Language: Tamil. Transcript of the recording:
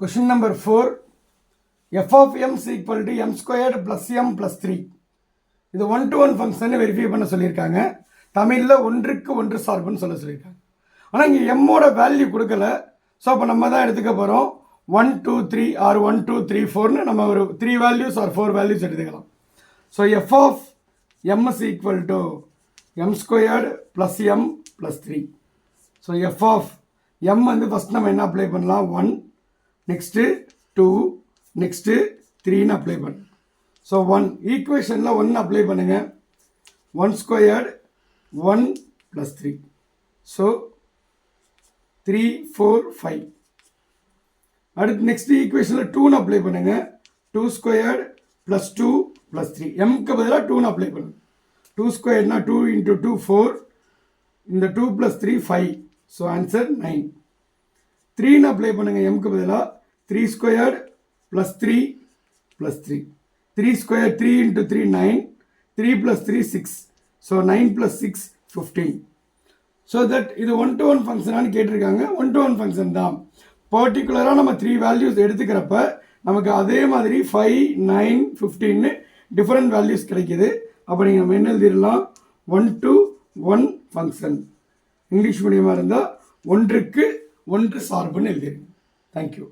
Question number 4. f of m is equal to m squared plus m plus 3. இது one to one function verify பண்ண சொல்லியிருக்காங்க. தமிழில் ஒன்றுக்கு ஒன்று சார்புன்னு சொல்ல சொல்லியிருக்காங்க. ஆனால் இங்கே எம்மோட வேல்யூ கொடுக்கல. ஸோ அப்போ நம்ம தான் எடுத்துக்க போகிறோம் one two three or one two three ஃபோர்னு நம்ம ஒரு three values or four values எடுத்துக்கலாம். So F of M is equal to M squared plus M plus three so F of M வந்து ஃபஸ்ட் நம்ம என்ன அப்ளை பண்ணலாம்? ஒன் நெக்ஸ்ட்டு டூ நெக்ஸ்ட்டு த்ரீன்னு அப்ளை பண்ணு. ஸோ ஒன் ஈக்குவேஷனில் ஒன் அப்ளை பண்ணுங்கள் one squared one plus three so three four five அடுத்து நெக்ஸ்ட் ஈக்குவேஷனில் டூன்னு அப்ளை பண்ணுங்கள் two squared plus two plus three எம்க்கு பதிலாக டூன்னு அப்ளை பண்ணுங்க டூ ஸ்கொயர்னா டூ இன்ட்டு டூ ஃபோர் இந்த two plus three five so answer nine த்ரீன்னு அப்ளை பண்ணுங்கள் எம்க்கு பதிலாக three square plus three plus three three square three into three nine three plus three six so nine plus six fifteen so that இது ஒன் டு ஒன் ஃபங்க்ஷனானு கேட்டிருக்காங்க. ஒன் டு ஒன் ஃபங்க்ஷன் தான் பர்டிகுலராக நம்ம த்ரீ வேல்யூஸ் எடுத்துக்கிறப்ப நமக்கு அதே மாதிரி ஃபைவ் நைன் ஃபிஃப்டீன்னு டிஃப்ரெண்ட் வேல்யூஸ் கிடைக்கிது. அப்போ நீங்கள் நம்ம என்ன எழுதிடலாம்? One to one function English மீடியமாக இருந்தால் ஒன்றுக்கு ஒன்று சார்புன்னு எழுதிடுங்க தேங்க்யூ